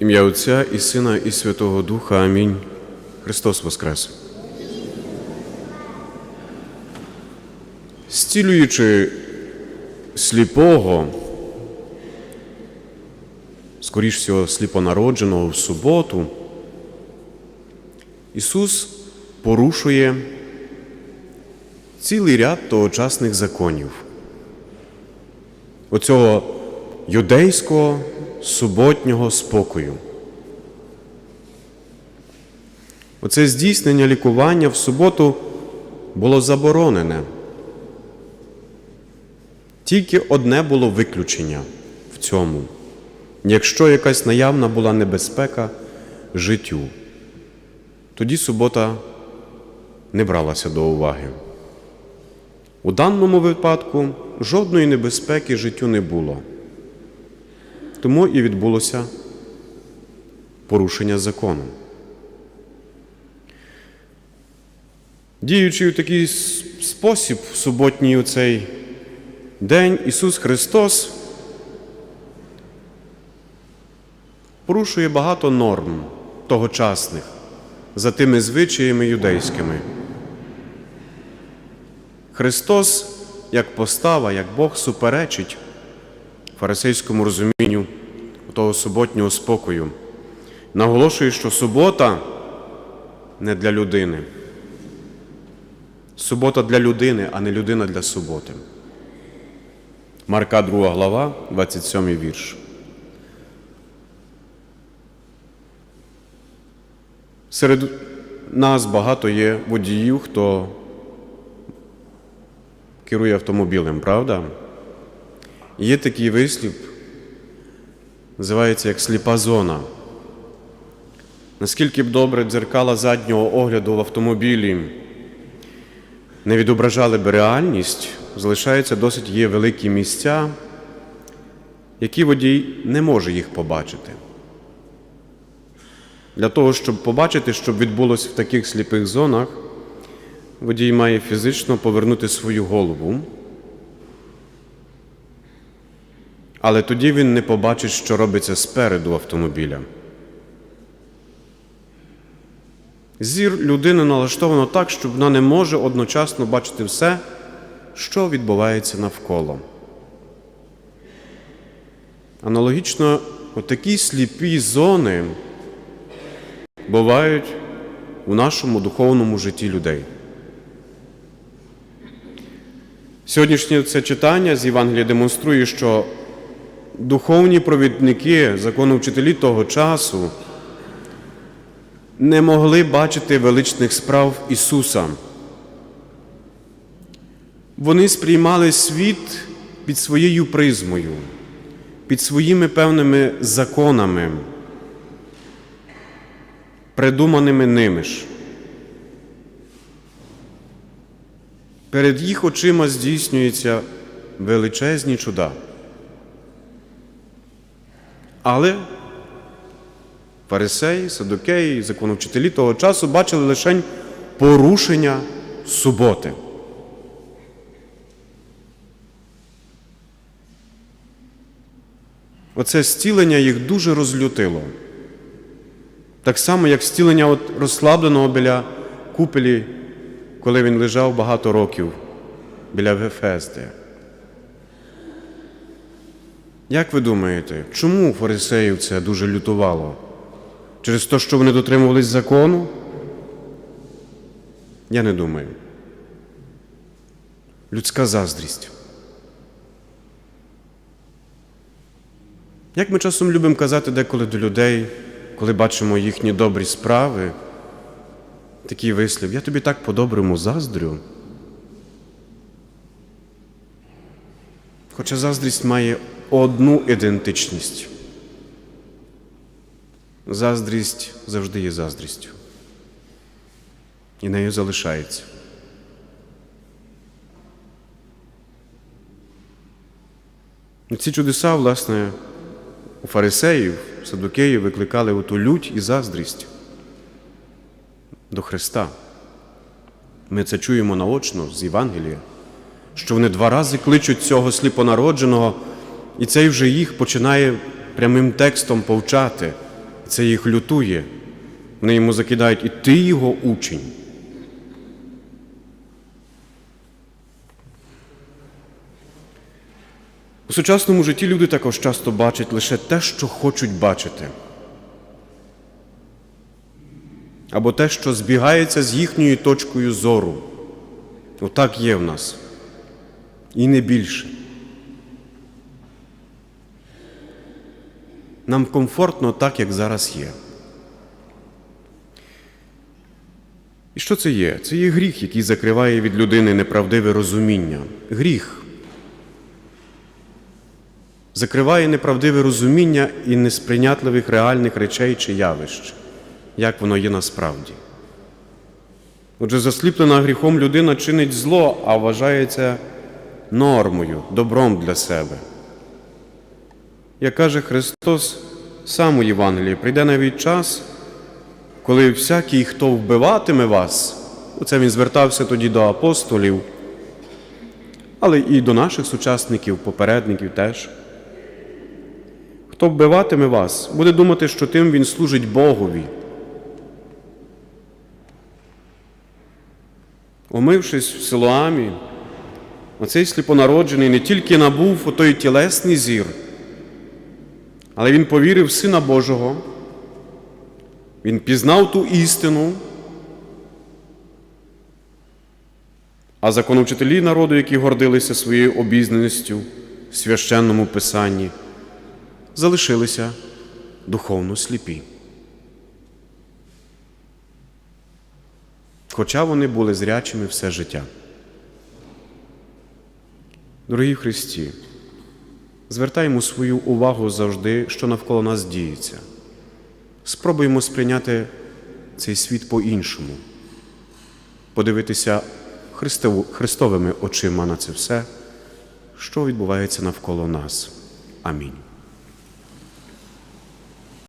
Ім'я Отця і Сина, і Святого Духа. Амінь. Христос Воскрес. Зцілюючи сліпого, скоріш всього, сліпонародженого в суботу, Ісус порушує цілий ряд тогочасних законів. Оцього юдейського суботнього спокою. Оце здійснення лікування в суботу було заборонене. Тільки одне було виключення в цьому, якщо якась наявна була небезпека життю, тоді субота не бралася до уваги. У даному випадку жодної небезпеки життю не було. Тому і відбулося порушення закону. Діючи у такий спосіб в суботній у цей день, Ісус Христос порушує багато норм тогочасних за тими звичаями юдейськими. Христос, як постава, як Бог суперечить фарисейському розумінню того суботнього спокою, наголошує, що субота не для людини. Субота для людини, а не людина для суботи. Марка 2 глава, 27 вірш. Серед нас багато є водіїв, хто керує автомобілем, правда? Є такий вислів, називається як сліпа зона. Наскільки б добре дзеркала заднього огляду в автомобілі не відображали б реальність, залишаються досить є великі місця, які водій не може їх побачити. Для того, щоб побачити, що відбулося в таких сліпих зонах, водій має фізично повернути свою голову, але тоді він не побачить, що робиться спереду автомобіля. Зір людини налаштовано так, що вона не може одночасно бачити все, що відбувається навколо. Аналогічно, отакі сліпі зони бувають у нашому духовному житті людей. Сьогоднішнє це читання з Євангелія демонструє, що духовні провідники, законовчителі того часу не могли бачити величних справ Ісуса. Вони сприймали світ під своєю призмою, під своїми певними законами, придуманими ними ж. Перед їх очима здійснюються величезні чуда. Але фарисеї, садокеї, законовчителі того часу бачили лише порушення суботи. Оце зцілення їх дуже розлютило. Так само, як зцілення от розслабленого біля купелі, коли він лежав багато років біля Вефезди. Як ви думаєте, чому фарисеїв це дуже лютувало? Через те, що вони дотримувались закону? Я не думаю. Людська заздрість. Як ми часом любимо казати деколи до людей, коли бачимо їхні добрі справи, такий вислів, я тобі так по-доброму заздрю. Хоча заздрість має одну ідентичність. Заздрість завжди є заздрістю. І нею залишається. Ці чудеса, власне, у фарисеїв, садукеїв викликали оту лють і заздрість до Христа. Ми це чуємо наочно з Євангелія, що вони два рази кличуть цього сліпонародженого, і цей вже їх починає прямим текстом повчати. Це їх лютує. Вони йому закидають, і ти його учень. У сучасному житті люди також часто бачать лише те, що хочуть бачити. Або те, що збігається з їхньою точкою зору. Отак є в нас. І не більше. Нам комфортно так, як зараз є. І що це є? Це є гріх, який закриває від людини неправдиве розуміння. Гріх. Закриває неправдиве розуміння і несприйнятливих реальних речей чи явищ, як воно є насправді. Отже, засліплена гріхом людина чинить зло, а вважається нормою, добром для себе. Як каже Христос сам у Євангелії, прийде навіть час, коли всякий, хто вбиватиме вас, це він звертався тоді до апостолів, але і до наших сучасників, попередників теж. Хто вбиватиме вас, буде думати, що тим він служить Богові. Омившись в Силоамі, оцей сліпонароджений не тільки набув отой тілесний зір, але він повірив в Сина Божого, він пізнав ту істину, а законовчителі народу, які гордилися своєю обізнаністю в священному писанні, залишилися духовно сліпі. Хоча вони були зрячими все життя. Дорогі Христі, звертаємо свою увагу завжди, що навколо нас діється. Спробуємо сприйняти цей світ по-іншому, подивитися Христову- Христовими очима на це все, що відбувається навколо нас. Амінь.